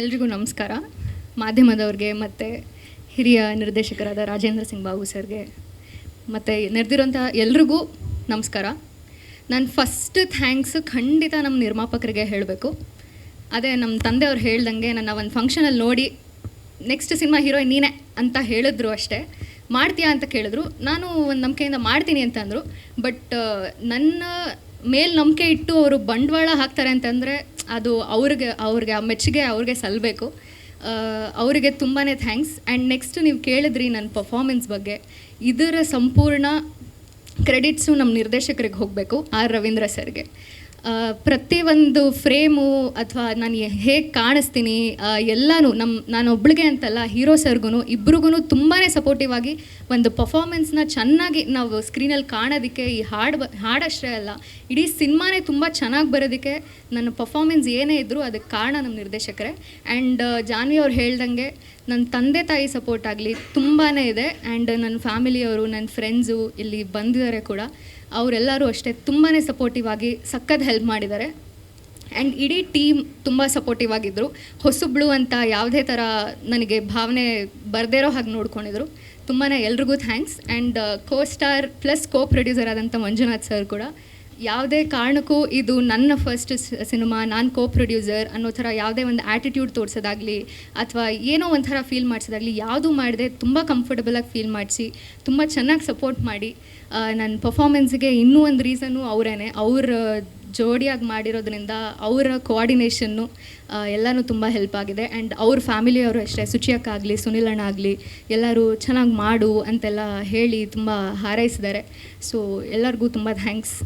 ಎಲ್ರಿಗೂ ನಮಸ್ಕಾರ. ಮಾಧ್ಯಮದವ್ರಿಗೆ ಮತ್ತು ಹಿರಿಯ ನಿರ್ದೇಶಕರಾದ ರಾಜೇಂದ್ರ ಸಿಂಗ್ ಬಾಬು ಸರ್ಗೆ ಮತ್ತು ನೆರೆದಿರೋಂಥ ಎಲ್ರಿಗೂ ನಮಸ್ಕಾರ. ನಾನು ಫಸ್ಟ್ ಥ್ಯಾಂಕ್ಸ್ ಖಂಡಿತ ನಮ್ಮ ನಿರ್ಮಾಪಕರಿಗೆ ಹೇಳಬೇಕು. ಅದೇ ನಮ್ಮ ತಂದೆಯವ್ರು ಹೇಳ್ದಂಗೆ ನನ್ನ ಒಂದು ಫಂಕ್ಷನಲ್ಲಿ ನೋಡಿ ನೆಕ್ಸ್ಟ್ ಸಿನಿಮಾ ಹೀರೋಯಿನ್ ನೀನೇ ಅಂತ ಹೇಳಿದ್ರು ಅಷ್ಟೇ. ಮಾಡ್ತೀಯಾ ಅಂತ ಕೇಳಿದ್ರು. ನಾನು ಒಂದು ನಂಬಿಕೆಯಿಂದ ಮಾಡ್ತೀನಿ ಅಂತ ಅಂದರು ಬಟ್, ನನ್ನ ಮೇಲ್ ನಂಬಿಕೆ ಇಟ್ಟು ಅವರು ಬಂಡವಾಳ ಹಾಕ್ತಾರೆ ಅಂತಂದರೆ ಅದು ಅವ್ರಿಗೆ ಅವ್ರಿಗೆ, ಆ ಮೆಚ್ಚುಗೆ ಅವ್ರಿಗೆ ಸಲ್ಲಬೇಕು ಅವರಿಗೆ ತುಂಬಾ ಥ್ಯಾಂಕ್ಸ್. ಆ್ಯಂಡ್ ನೆಕ್ಸ್ಟ್ ನೀವು ಕೇಳಿದ್ರಿ ನನ್ನ ಪರ್ಫಾರ್ಮೆನ್ಸ್ ಬಗ್ಗೆ. ಇದರ ಸಂಪೂರ್ಣ ಕ್ರೆಡಿಟ್ಸು ನಮ್ಮ ನಿರ್ದೇಶಕರಿಗೆ ಹೋಗಬೇಕು, ಆರ್ ರವೀಂದ್ರ ಸರ್ಗೆ. ಪ್ರತಿಯೊಂದು ಫ್ರೇಮು ಅಥವಾ ನಾನು ಹೇಗೆ ಕಾಣಿಸ್ತೀನಿ ಎಲ್ಲನೂ ನಮ್ಮ ನಾನು ಒಬ್ಳಿಗೆ ಅಂತಲ್ಲ, ಹೀರೋ ಸರ್ಗೂ ಇಬ್ರಿಗೂ ತುಂಬಾ ಸಪೋರ್ಟಿವ್ ಆಗಿ ಒಂದು ಪರ್ಫಾರ್ಮೆನ್ಸ್ನ ಚೆನ್ನಾಗಿ ನಾವು ಸ್ಕ್ರೀನಲ್ಲಿ ಕಾಣೋದಕ್ಕೆ ಈ ಹಾಡು ಹಾಡಷ್ಟೇ ಅಲ್ಲ, ಇಡೀ ಸಿನಿಮಾನೇ ತುಂಬ ಚೆನ್ನಾಗಿ ಬರೋದಕ್ಕೆ ನನ್ನ ಪರ್ಫಾರ್ಮೆನ್ಸ್ ಏನೇ ಇದ್ದರೂ ಅದಕ್ಕೆ ಕಾರಣ ನಮ್ಮ ನಿರ್ದೇಶಕರೇ. ಆ್ಯಂಡ್ ಜಾನ್ವಿ ಅವ್ರು ಹೇಳ್ದಂಗೆ ನನ್ನ ತಂದೆ ತಾಯಿ ಸಪೋರ್ಟ್ ಆಗಲಿ ತುಂಬಾ ಇದೆ. ಆ್ಯಂಡ್ ನನ್ನ ಫ್ಯಾಮಿಲಿಯವರು ನನ್ನ ಫ್ರೆಂಡ್ಸು ಇಲ್ಲಿ ಬಂದಿದ್ದಾರೆ ಕೂಡ. ಅವರೆಲ್ಲರೂ ಅಷ್ಟೇ ತುಂಬಾ ಸಪೋರ್ಟಿವ್ ಆಗಿ ಸಖತ್ ಹೆಲ್ಪ್ ಮಾಡಿದ್ದಾರೆ. ಆ್ಯಂಡ್ ಇಡೀ ಟೀಮ್ ತುಂಬ ಸಪೋರ್ಟಿವ್ ಆಗಿದ್ದರು ಹೊಸಬ್ಳು ಅಂತ ಯಾವುದೇ ಥರ ನನಗೆ ಭಾವನೆ ಬರದೇ ಇರೋ ಹಾಗೆ ನೋಡ್ಕೊಂಡಿದ್ರು. ತುಂಬಾ ಎಲ್ರಿಗೂ thanks and co star plus co producer ಆದಂಥ ಮಂಜುನಾಥ್ ಸರ್ ಕೂಡ. ಯಾವುದೇ ಕಾರಣಕ್ಕೂ ಇದು ನನ್ನ ಫಸ್ಟ್ ಸಿನಿಮಾ, ನಾನು ಕೋ ಪ್ರೊಡ್ಯೂಸರ್ ಅನ್ನೋ ಥರ ಯಾವುದೇ ಒಂದು ಆ್ಯಟಿಟ್ಯೂಡ್ ತೋರಿಸೋದಾಗಲಿ ಅಥವಾ ಏನೋ ಒಂಥರ ಫೀಲ್ ಮಾಡಿಸೋದಾಗಲಿ ಯಾವುದು ಮಾಡಿದೆ ತುಂಬ ಕಂಫರ್ಟಬಲಾಗಿ ಫೀಲ್ ಮಾಡಿಸಿ, ತುಂಬ ಚೆನ್ನಾಗಿ ಸಪೋರ್ಟ್ ಮಾಡಿ ನನ್ನ ಪರ್ಫಾಮೆನ್ಸ್ಗೆ ಇನ್ನೂ ಒಂದು ರೀಸನ್ನು ಅವರೇನೆ. ಅವ್ರ ಜೋಡಿಯಾಗಿ ಮಾಡಿರೋದ್ರಿಂದ ಅವರ ಕೋಆರ್ಡಿನೇಷನ್ನು ಎಲ್ಲನೂ ತುಂಬ ಹೆಲ್ಪ್ ಆಗಿದೆ. ಆ್ಯಂಡ್ ಅವ್ರ ಫ್ಯಾಮಿಲಿಯವರು ಅಷ್ಟೇ ಸುಚಿಯಕ್ಕಾಗಲಿ ಸುನಿಲಣ್ಣ ಆಗಲಿ, ಎಲ್ಲರೂ ಚೆನ್ನಾಗಿ ಮಾಡು ಅಂತೆಲ್ಲ ಹೇಳಿ ತುಂಬ ಹಾರೈಸಿದ್ದಾರೆ. ಸೊ ಎಲ್ಲರಿಗೂ ತುಂಬ ಥ್ಯಾಂಕ್ಸ್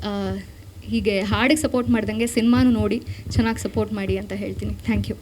ಹೀಗೆ ಹಾಡಿಗೆ ಸಪೋರ್ಟ್ ಮಾಡ್ದಂಗೆ ಸಿನಿಮಾನು ನೋಡಿ ಚೆನ್ನಾಗಿ ಸಪೋರ್ಟ್ ಮಾಡಿ ಅಂತ ಹೇಳ್ತೀನಿ. Thank you